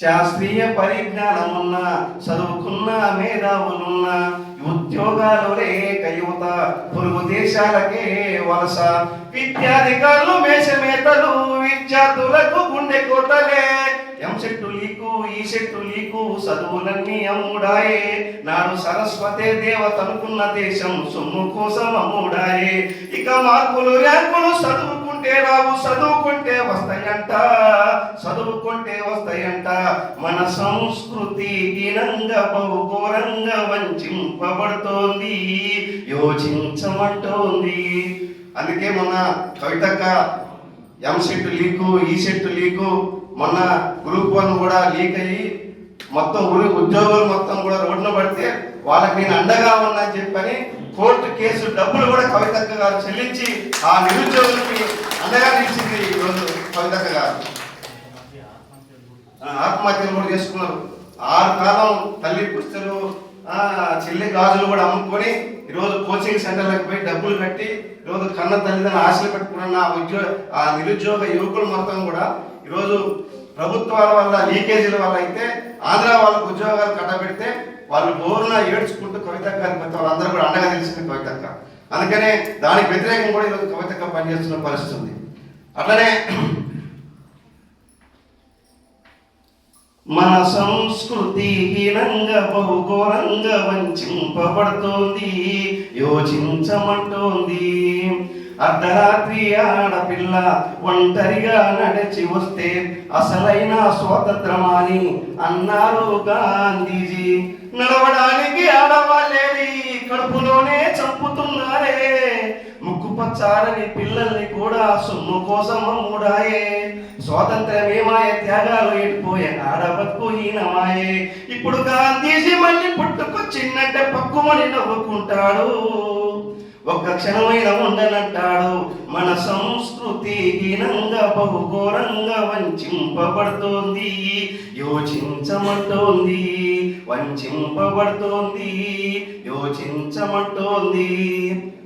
శాస్త్రీయ పరిజ్ఞానం ఉన్న చదువుకున్న మేధావులున్న ఉద్యోగాలు లేక యువత పొరుగు దేశాలకే వలస. విద్యాధికారులు మేషమేతలు విద్యార్థులకు గుండె కోతలే. EAMCET leak ECET leak చదువులన్నీ అమ్ముడాయే. నాడు సరస్వతే దేవత అనుకున్న దేశం సొమ్ము కోసం అమ్ముడాయే. ఇక మార్కులు ర్యాంకులు చదువుకుంటే రావు చదువుకుంటే వస్తాయంట. చదువుకుంటే వస్తాయంట. మన సంస్కృతి గినంగా బహుఘోరంగా వంచింపబడుతోంది. యోచించమంటోంది. అందుకే మొన్న కవితక్క EAMCET leak ECET leak మొన్న గ్రూప్ వన్ కూడా లీక్ అయ్యి మొత్తం ఊరి ఉద్యోగులు మొత్తం కూడా రోడ్డున పడితే వాళ్ళకి నేను అండగా ఉన్నా చెప్పని కోర్టు కేసు డబ్బులు కూడా కవితక్క గారు చెల్లించి ఆ నిరుద్యోగులకి అండగా నిలిచింది ఈరోజు కవితక్క గారు ఆ, ఆత్మహత్యలు కూడా చేసుకున్నారు. ఆరు కాలం తల్లి పుస్తలు చెల్లి గాజులు కూడా అమ్ముకొని ఈరోజు కోచింగ్ సెంటర్లకు పోయి డబ్బులు కట్టి ఈరోజు కన్న తల్లిదండ్రులు ఆశలు పెట్టుకున్న ఆ ఉద్యోగ ఆ నిరుద్యోగ యువకులు మొత్తం కూడా ఈరోజు ప్రభుత్వాల వల్ల లీకేజీల వల్ల అయితే ఆంధ్ర వాళ్ళకు ఉద్యోగాలు కట్టబెడితే వాళ్ళు బోరున ఏడ్చుకుంటూ కవిత గారి పోతే వాళ్ళందరూ కూడా అండగా నిలిచింది కవితక్క అందుకనే దానికి వ్యతిరేకం కూడా ఈరోజు కవిత పనిచేస్తున్న పరిస్థితి ఉంది. అట్లనే మన సంస్కృతి హీనంగా బహుఘోరంగా వంచింపబడుతోంది యోచించమంటోంది. అర్ధరాత్రి ఆడపిల్ల ఒంటరిగా నడిచి వస్తే అసలైన స్వాతంత్రమాని అన్నారు గాంధీజీ. నడవడానికి ఆడవాళ్ళేది కడుపులోనే చంపుతున్నారే. ముక్కు పిల్లల్ని కూడా సొమ్ము కోసం మూడాయే. స్వాతంత్రమేమాయ త్యాగాలు ఎడిపోయే ఆడబతుకు హీనమాయే. ఇప్పుడు గాంధీజీ మళ్ళీ పుట్టుకొచ్చిందంటే పక్కుమని నవ్వుకుంటాడు. ఒక్క క్షణమైన ఉండనంటాడు. మన సంస్కృతి హీనంగా బహుఘోరంగా వంచింపబడుతోంది. యోచించమంటోంది వంచింపబడుతోంది యోచించమంటోంది.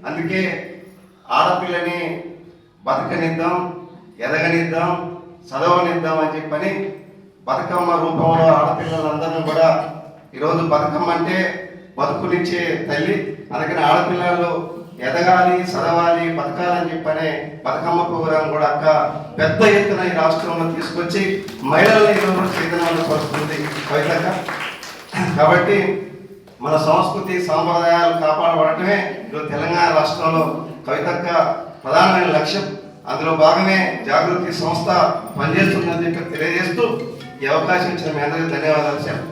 అందుకే ఆడపిల్లని బతకనిద్దాం ఎదగనిద్దాం చదవనిద్దాం అని చెప్పని బతుకమ్మ రూపంలో ఆడపిల్లలందరినీ కూడా ఈరోజు బతుకమ్మ అంటే బతుకునిచ్చే తల్లి అందుకని ఆడపిల్లలు ఎదగాలి చదవాలి బతకాలని చెప్పనే బతుకమ్మ ప్రోగ్రాం కూడా అక్క పెద్ద ఎత్తున ఈ రాష్ట్రంలో తీసుకొచ్చి మహిళల్ని ఈరోజు చైతన్యపరుస్తుంది కవితక్క కాబట్టి మన సంస్కృతి సాంప్రదాయాలు కాపాడబడటమే ఈరోజు తెలంగాణ రాష్ట్రంలో కవితక్క ప్రధానమైన లక్ష్యం. అందులో భాగమే జాగృతి సంస్థ పనిచేస్తుందని చెప్పి తెలియజేస్తూ ఈ అవకాశం ఇచ్చిన మీ అందరికీ ధన్యవాదాలు సార్.